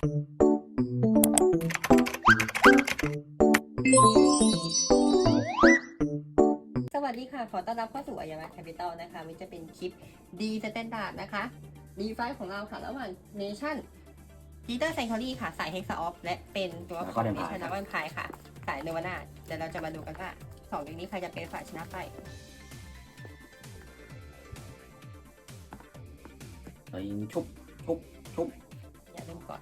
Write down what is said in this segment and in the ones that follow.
สวัสดีค่ะ ขอต้อนรับเข้าสู่อายามะแคปิตอลนะคะมันจะเป็นคลิปดีสแตนดาร์ดนะคะดีไฟของเราค่ะ ระหว่างเนชั่นพีเตอร์เซนคอรี่ค่ะ สายเฮกซาออฟและเป็นตัวของเนชั่นนักวันพายค่ะ สายเนวานาเดี๋ยวเราจะมาดูกันว่าสองเด็กนี้ใครจะเป็นฝ่ายชนะไปเฮ้ยชุบชุบชุบอย่าลืมกด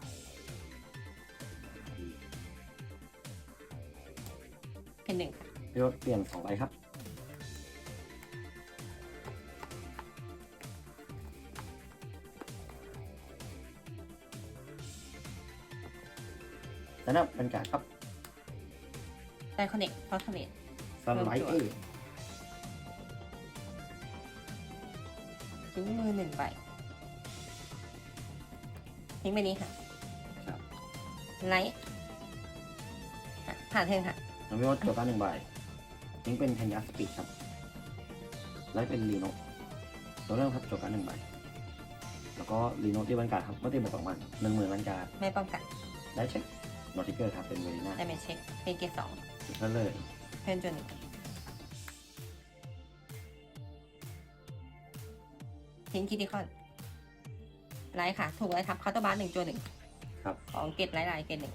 หนึ่งค่ะพี่ว่าเปลี่ยนสองใบครับ แล้วนับเป็นการครับได้คอนเนคพอสเมดสไลด์เอทิ้งมือหนึ่งใบทิ้งไปนี้ค่ะ ครับ ไลท์ค่ะผ่านเทิงค่ะ น้องพี่ว่าจบการหนึ่งใบทิ้งเป็นเทนยัสสปีดครับไลท์เป็นลีโนตัวเริ่มครับจบการหนึ่งใบ แล้วก็ลีโนที่บรรยากาศครับเมื่อตีบวกสองมันหนึ่งหมื่นบรรยากาศไม่ป้องกันได้เช็คนอติเกอร์ครับเป็นเวลีน่าได้เมจเช็คเป็นเกรดสองนั่นเลยเพิ่มจนหนึ่งทิ้งคิติคอนไลท์ค่ะ ถูกไลท์ทับเคาน์เตอร์บาร์หนึ่งจนหนึ่งครับของเกตไลท์ไลท์เกตหนึ่ง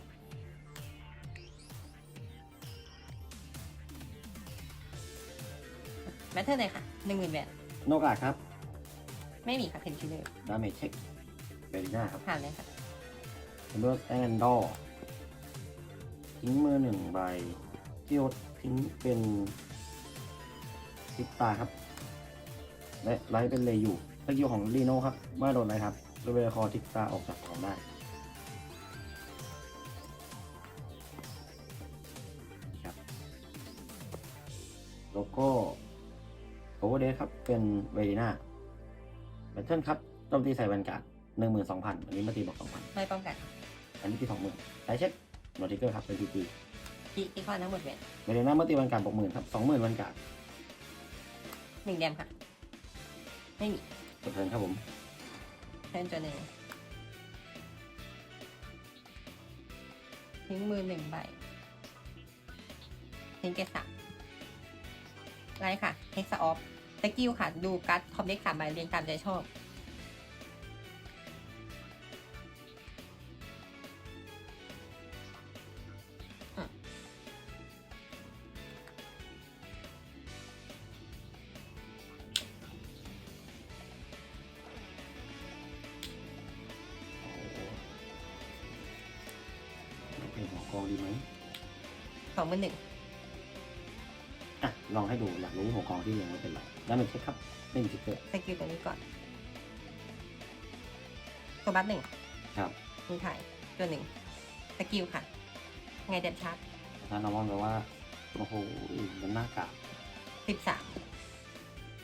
แมทเทอร์เลยค่ะหนึ่งหมื่นแบทโนกาครับไม่มีค่ะเพนคิลเลอร์ดาเมจเช็คเวลีน่าครับผ่านเลยค่ะเลือกแอนดอร์ทิ้งมือหนึ่งใบที่ยศทิ้งเป็นซิกตาครับ และไลท์เป็นเลยูสกิลของลีโน่ครับเมื่อโดนอะไรครับเรเวลคอทิกตาออกจากกองได้ครับแล้วก็ โอเวอร์เดครับ เป็นเวลีน่าแบทเทิลครับโจมตีใส่แวนการ์ดหนึ่งหมื่นสองพันอันนี้มาตีบอกสองพันไม่ป้องกันอันนี้ที่สองหมื่นไลท์เช็คโนติเกอร์ครับเป็นพีจีคิติคอนทั้งหมดแบทเวเลน่าเมื่อตีวันการบอกหมื่นครับสองหมื่นวันการหนึ่งแดมค่ะ ไม่มีจบเทิร์นครับผมเพิ่มจนหนึ่งทิ้งมือหนึ่งใบทิ้งเกตสามไลท์ค่ะเฮกซาออฟ สกิลค่ะ ดูการ์ดคอมเด็กสามใบเรียงตามใจชอบเป็นหัวกองดีไหมสองมือหนึ่งอะ ลองให้ดูอยากรู้หัวกองที่ยังไม่เป็นไรแล้วมันเช็คครับไม่มีทิกเกอร์สกิลตัวนี้ก่อนตัวบัตหนึ่งครับมีถ่ายตัวหนึ่งสกิลค่ะ ไงเด็ดชาร์จถ้านอร์มอนแปลว่าโอ้โหมันน่ากาดสิบสาม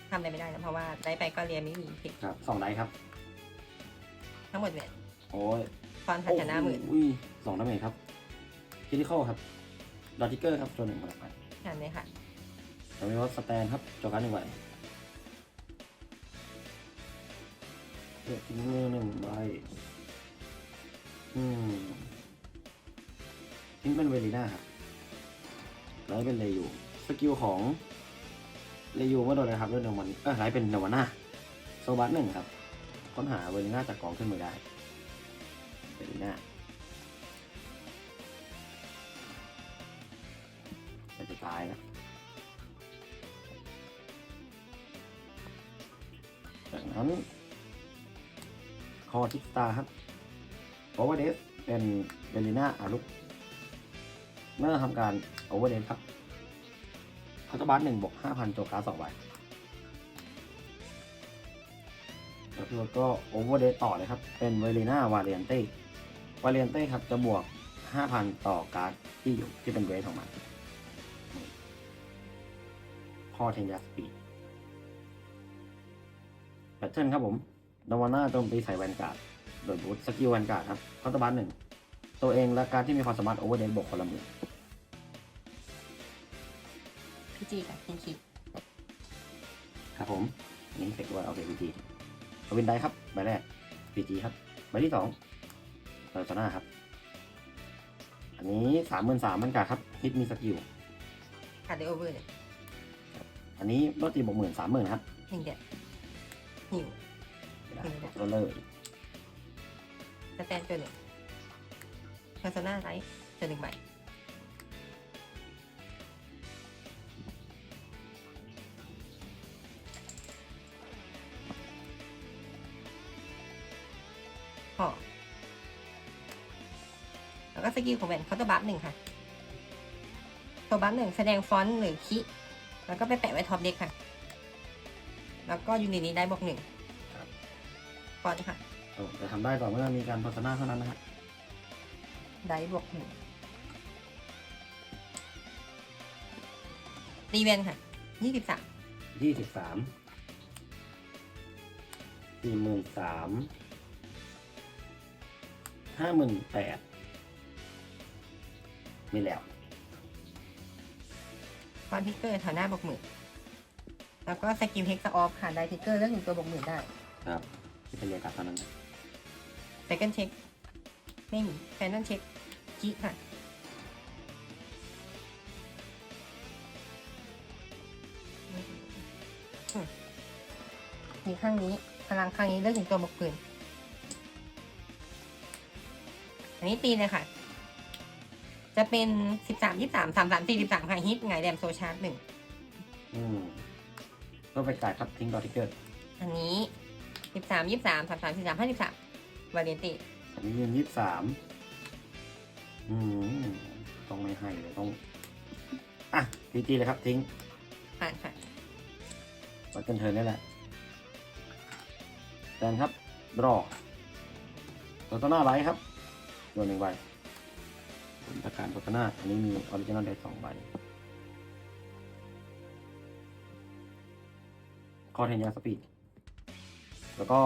ทำอะไรไม่ได้นะเพราะว่าได้ไปก็เรียนไม่มีพิกครับสองไดครับ ทั้งหมดเวทโอ้ยฟอนพันชนะหมื่นอุ้ยสองดาเมจครับคิทิคอลครับดอทิกเกอร์ครับตัวหนึ่งมาไปทำเลยค่ะ แล้วมีว่าสแตนครับจอการหนึ่งใบเลือกทิ้งมือหนึ่งใบ อืมทิ้งเป็นเวลีน่าครับไลท์เป็นเลยูสกิลของเลยูเมื่อโดนอะไรครับเรื่องนวันเออไลท์เป็นนวาน่าโซบัสหนึ่งครับ ค้นหาเวลีน่าจากกองขึ้นมือได้เวลีน่าจะจะตายนะ จากนั้นคอทิกตาครับโอเวอร์เดสเป็นเวลีน่าอารุกเมื่อทำการโอเวอร์เดนครับคัตบัสหนึ่งบวกห้าพันโจการสองใบแล้วพี่ก็โอเวอร์เดนต่อเลยครับ เป็นเวลีน่าวาเลียนเต้วาเลียนเต้ครับจะบวกห้าพันต่อการ์ดที่อยู่ที่เป็นเวทของมันพอเทนยาสปีด แพทเทิร์นครับผมดาวาน่าโจมตีใส่แวนการ์ดโดยบูทสกิลแวนการ์ดครับคัตบัสหนึ่งตัวเองและการดที่มีความสามารถโอเวอร์เดนบวกคนละหมื่นพี่จีค่ะเป็นคิดครับผมอันนี้เสร็จด้วยโอเคพีจีทวินได้ครับใบแรกพีจีครับใบที่สองเพอร์โซนาครับ อันนี้สามหมื่นสามมันกาครับฮิตมีสกิลขาดได้โอเวอร์เลยอันนี้ลดตีบวกหมื่นสามหมื่นครับหนึ่งเดียว หิวไม่ได้ไม่ได้ลดเลยสแตนตัวหนึ่งเพอร์โซนาไลท์ตัวหนึ่งใบพอแล้วก็สกิลของแวนเคาน์เตอร์บัฟหนึ่งค่ะตัวบัฟหนึ่งแสดงฟอนต์หรือคิ แล้วก็ไปแปะไว้ท็อปเด็กค่ะ แล้วก็ยูนิตนี้ได้บวกหนึ่งฟอนต์ค่ะเอาจะทำได้ก่อนเมื่อมีการโฆษณาเท่านั้นนะฮะได้บวกหนึ่งรีเวนค่ะยี่สิบสามยี่สิบสามสี่หมื่นสามห้าหมื่นแปดมีแล้วฟอนทิกเกอร์แถวหน้าบวกหมื่น แล้วก็สกิลเฮกซ์ออฟค่ะได้ทิกเกอร์เลือกหนึ่งตัวบวกหมื่นได้ครับที่เป็นเรียกกับเท่านั้นเซคันเช็คไม่มีแฟนนั่นเช็คจิค่ะอืมมีข้างนี้พลังข้างนี้เลือกถึงตัวบวกปืนอันนี้ตีเลยค่ะ จะเป็นสิบสามยี่สามสามสามสี่สิบสามค่ะฮิตไงแดมโซชาร์จหนึ่ง อืมก็ไปจ่ายครับทิ้งดอทิกเกอร์อันนี้สิบสามยี่สามสามสามสี่สามห้าสิบสามวาเรียนติอันนี้ยืนยี่สิบสามอืมต้องไม่ให้เลยต้อง อะตีตีเลยครับทิ้งผ่านค่ะวัดกันเทินนี่แหละแดนครับรอโซโตนาไลท์ครับโดนหนึ่งใบผลประการโซโตนาอันนี้มีออริจินอลได้สองใบ คอเทนยาสปีด แล้วก็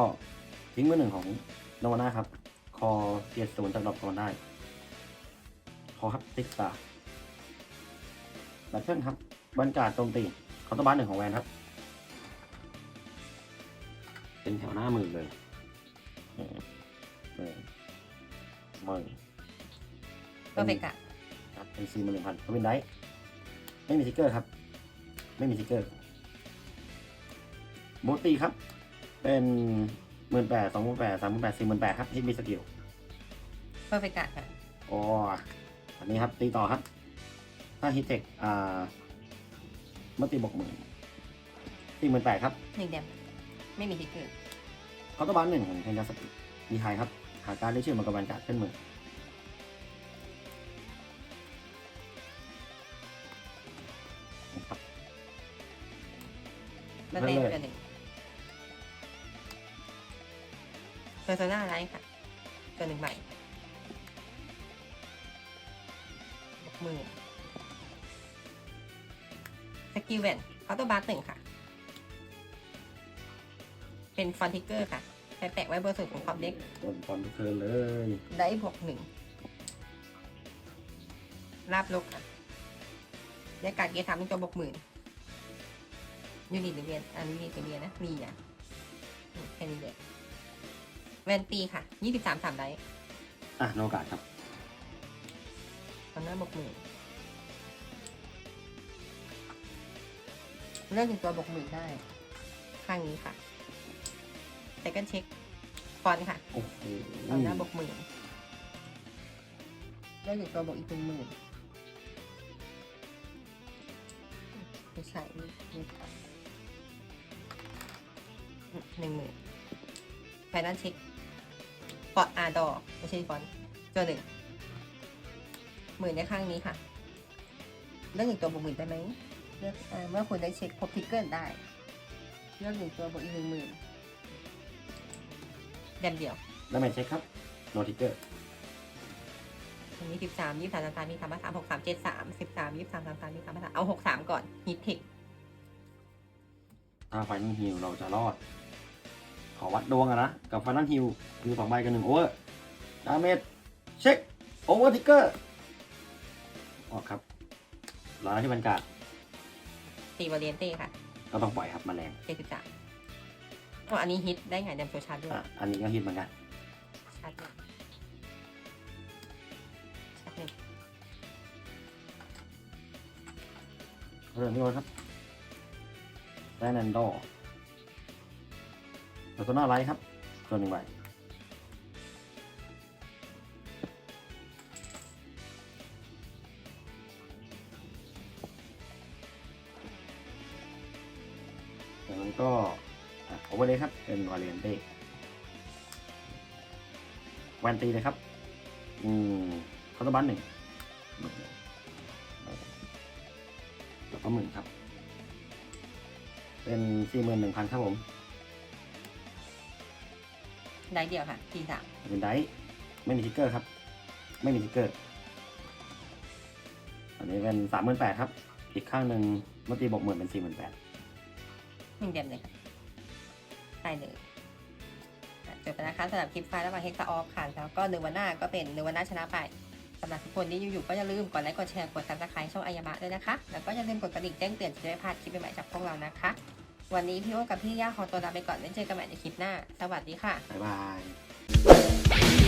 ทิ้งมือหนึ่งของโนวาน่าครับ คอเกียร์ศูนย์จากดอกกอนได้ คอครับติ๊กตาแบทเทิลครับบรรการโจมตีเคาน์เตอร์บาร์หนึ่งของแวนครับ เป็นแถวหน้ามือเลยเออเออมือก็เป็นกะครับเป็นสี่หมื่นหนึ่งพันก็เป็นได้ไม่มีสติกเกอร์ครับ ไม่มีสติกเกอร์ โบตีครับ เป็นหมื่นแปดสองหมื่นแปดสามหมื่นแปดสี่หมื่นแปดครับที่มีสกิลก็เป็นกะค่ะอ๋ออันนี้ครับ ตีต่อครับ ถ้าฮิตเทคอ่าเมื่อตีบวกหมื่นสี่หมื่นแปดครับหนึ่งแดมไม่มีทิกเกอร์เคาน์เตอร์บาร์หนึ่งของเทนดัสปีมีไฮครับ หาการได้ชื่อมันกับวันการดขึ้นมือนะครับแล้วเต้นตัวหนึ่ง เพอร์โซนาไรค่ะ ตัวหนึ่งใหม่บวกหมื่นสกิลแวนเคาน์เตอร์บาร์หนึ่งค่ะ เป็นฟอนติกเกอร์ค่ะใช้แปะไว้เบอร์สุดของความเล็กบนฟอนทุกเทิร์นเลยได้บวกหนึ่งลาบลกค่ะได้การเกียร์สามเป็นตัวบวกหมื่นยูนิตหรือเรียนอันนี้ยูนิตหรือเรียนนะ มีอะอืมแค่นี้เลย แวนตีค่ะยี่สิบสามสามได้อะโนกาสครับตอนนั้นบวกหมื่นเลือกถึงตัวบวกหมื่นได้ ข้างนี้ค่ะแต่กันเช็คฟอนต์ค่ะโอ้โหตอนหน้าบวกหมื่นได้หนึ่งตัวบวกอีกหนึ่งหมื่นไม่ใช่นี่นี่ค่ะอืมหนึ่งหมื่นไฟนั้นเช็ค ฟอร์ดอาร์ดอไม่ใช่ฟอนต์ตัวหนึ่งหมื่นในข้างนี้ค่ะ เลือกหนึ่งตัวบวกหมื่นได้ไหมเลือกอ่าเมื่อคุณได้เช็คครบทิกเกอร์ได้ เลือกหนึ่งตัวบวกอีกหนึ่งหมื่นแดมเดียวแล้วไม่เช็คครับโนทิกเกอร์อันนี้สิบสามยี่สามสามสามมีสามสามหกสามเจ็ดสามสิบสามยี่สามสามสามมีสามสามเอาหกสามก่อนฮิตเทคถ้าไฟนัลฮิลเราจะรอดข อวัดดวงอะนะ กับไฟนัลฮิลมีสองใบกันหนึ่งโอเวอร์ดาเมจเช็คโอเวอร์ทิกเกอร์ออกครับรอที่บรรกาศตีวอลเลนเต้ค่ะก็ต้องปล่อยครับแมลงเจ็ดสิบสามอ๋ออันนี้ฮิตได้ไงเดมโซชาร์จด้วยอะอันนี้ก็ฮิตเหมือนกันชาร์จด้วยเริ่มที่โอนครับแฟนแอนดอร์ แล้วก็น้าไลท์ครับ ตัวหนึ่งใบจากนั้นก็โอเวอร์เลยครับ เป็นวาเลนเต้แวนตีเลยครับ อืมคอร์ตบันหนึ่งหนึ่งแล้วก็หมื่นครับ เป็นสี่หมื่นหนึ่งพันครับผม ได้เดียวค่ะทีสามเป็นไดร์ไม่มีทิกเกอร์ครับ ไม่มีทิกเกอร์อันนี้เป็นสามหมื่นแปดครับ อีกข้างหนึ่งเมื่อตีบอกหมื่นเป็นสี่หมื่นแปดหนึ่งเดียมเลยค่ะได้เลยอะจบไปนะคะสำหรับคลิปไฟล์ระหว่างเฮกซ์ออฟค่ะแล้วก็เนวาน่าก็เป็นเนวาน่าชนะไปสำหรับทุกคนที่อยู่ๆก็อย่าลืมกดไลค์กดแชร์กดซับสไครต์ช่องอายามะด้วยนะคะ แล้วก็อย่าลืมกดกระดิ่งแจ้งเตือนจะได้ไม่พลาดคลิปใหม่ๆจากพวกเรานะคะ วันนี้พี่โอกับพี่ย่าขอตัวลาไปก่อนไว้เจอกันใหม่ในคลิปหน้า สวัสดีค่ะ บ๊ายบาย